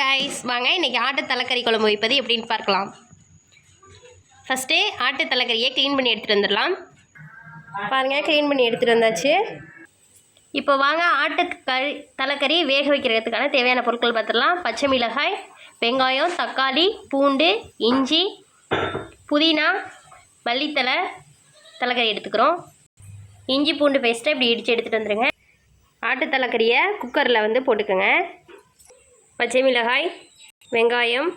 Guys வாங்க இன்றைக்கி ஆட்டு தலைக்கறி குழம்பு வைப்பது எப்படின்னு பார்க்கலாம். ஃபஸ்ட்டு ஆட்டு தலைக்கறியை க்ளீன் பண்ணி எடுத்துகிட்டு வந்துடலாம். பாருங்கள் க்ளீன் பண்ணி எடுத்துகிட்டு வந்தாச்சு. இப்போ வாங்க ஆட்டு கறி தலைக்கறி வேக வைக்கிறதுக்கான தேவையான பொருட்கள் பார்த்துடலாம். பச்சை மிளகாய் வெங்காயம் தக்காளி பூண்டு இஞ்சி புதினா மல்லித்தலை தலைக்கறி எடுத்துக்கிறோம். இஞ்சி பூண்டு பேஸ்ட்டை இப்படி இடித்து எடுத்துகிட்டு வந்துடுங்க ஆட்டு தலைக்கறியை குக்கரில் வந்து போட்டுக்கோங்க. பச்சை மிளகாய் வெங்காயம்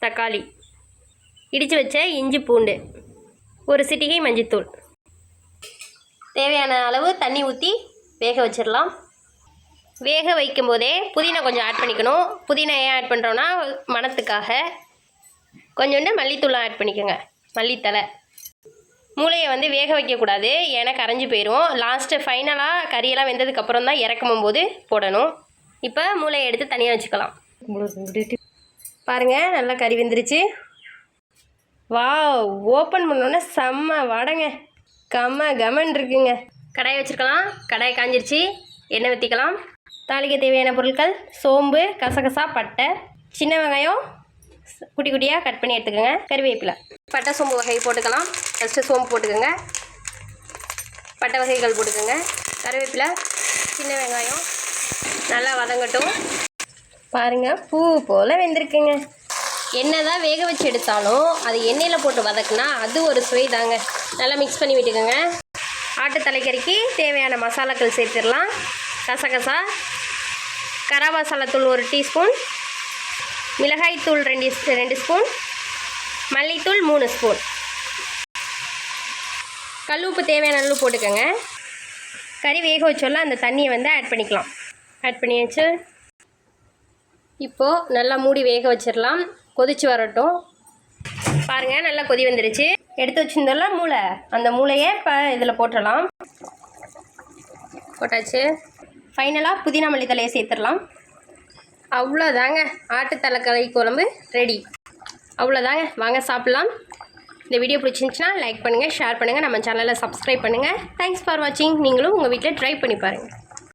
தக்காளி. இடித்து வச்ச இஞ்சி பூண்டு ஒரு சிட்டிகை மஞ்சத்தூள். தேவையான அளவு தண்ணி ஊற்றி வேக வச்சிடலாம். வேக வைக்கும் போதே புதினா கொஞ்சம் ஆட் பண்ணிக்கணும். புதினா ஏன் ஆட் பண்ணுறோன்னா மணத்துக்காக கொஞ்சோண்டு மல்லித்தூளம் ஆட் பண்ணிக்கோங்க. மல்லித்தலை மூளையை வந்து வேக வைக்கக்கூடாது. ஏன்னா கரைஞ்சி போயிடும் லாஸ்ட்டு ஃபைனலாக கறியெல்லாம் வெந்ததுக்கப்புறம் தான் இறக்கும் போது போடணும். இப்போ மூளையை எடுத்து தனியாக வச்சுக்கலாம். பாருங்கள் நல்லா கறி வெந்துருச்சு. வா ஓப்பன் பண்ணோன்னே செம்ம வடங்க. கம்ம கமன் இருக்குங்க. கடாயை வச்சுருக்கலாம். கடாயை காஞ்சிருச்சு. எண்ணெய் ஊற்றிக்கலாம் தாளிக்க தேவையான பொருட்கள் சோம்பு கசகசா பட்டை சின்ன வெங்காயம் குட்டி குட்டியாக கட் பண்ணி எடுத்துக்கோங்க. கறிவேப்பிலை. பட்டை சோம்பு வகை போட்டுக்கலாம். ஃபஸ்ட்டு சோம்பு போட்டுக்கோங்க. பட்டை வகைகள் போட்டுக்கோங்க. கறிவேப்பிலை சின்ன வெங்காயம் நல்லா வதங்கட்டும். பாருங்க பூ போல் வெந்திருக்குங்க. என்னதான் வேக வச்சு எடுத்தாலும் அது எண்ணெயில் போட்டு வதக்குனா அது ஒரு சுவை தாங்க. நல்லா மிக்ஸ் பண்ணி விட்டுக்கோங்க. ஆட்டு தலைக்கறிக்கு தேவையான மசாலாக்கள் சேர்த்துடலாம். கசகசா கரா மசாலாத்தூள் ஒரு டீஸ்பூன் மிளகாய்த்தூள் ரெண்டு ஸ்- ரெண்டு ஸ்பூன் மல்லித்தூள் மூணு ஸ்பூன். கல் உப்பு தேவையான அளவு போட்டுக்கோங்க. கறி வேக வச்சோல்ல அந்த தண்ணியை வந்து ஆட் பண்ணிக்கலாம். ஆட் பண்ணியாச்சு. இப்போது நல்லா மூடி வேக வச்சிடலாம் கொதிச்சு வரட்டும். பாருங்கள் நல்லா கொதி வந்துடுச்சு எடுத்து வச்சுருந்தோம்ல மூளை. அந்த மூளையை இப்போ இதில் போட்டுடலாம் போட்டாச்சு. ஃபைனலாக புதினா மல்லித்தலையை சேர்த்துடலாம். அவ்வளோதாங்க ஆட்டு தலைக்கறி குழம்பு ரெடி அவ்வளோதாங்க வாங்க சாப்பிட்லாம். இந்த வீடியோ பிடிச்சிருந்துச்சின்னா லைக் பண்ணுங்கள் ஷேர் பண்ணுங்கள் நம்ம சேனலை சப்ஸ்கிரைப் பண்ணுங்கள் தேங்க்ஸ் ஃபார் வாட்சிங் நீங்களும் உங்கள் வீட்டில் ட்ரை பண்ணி பாருங்கள்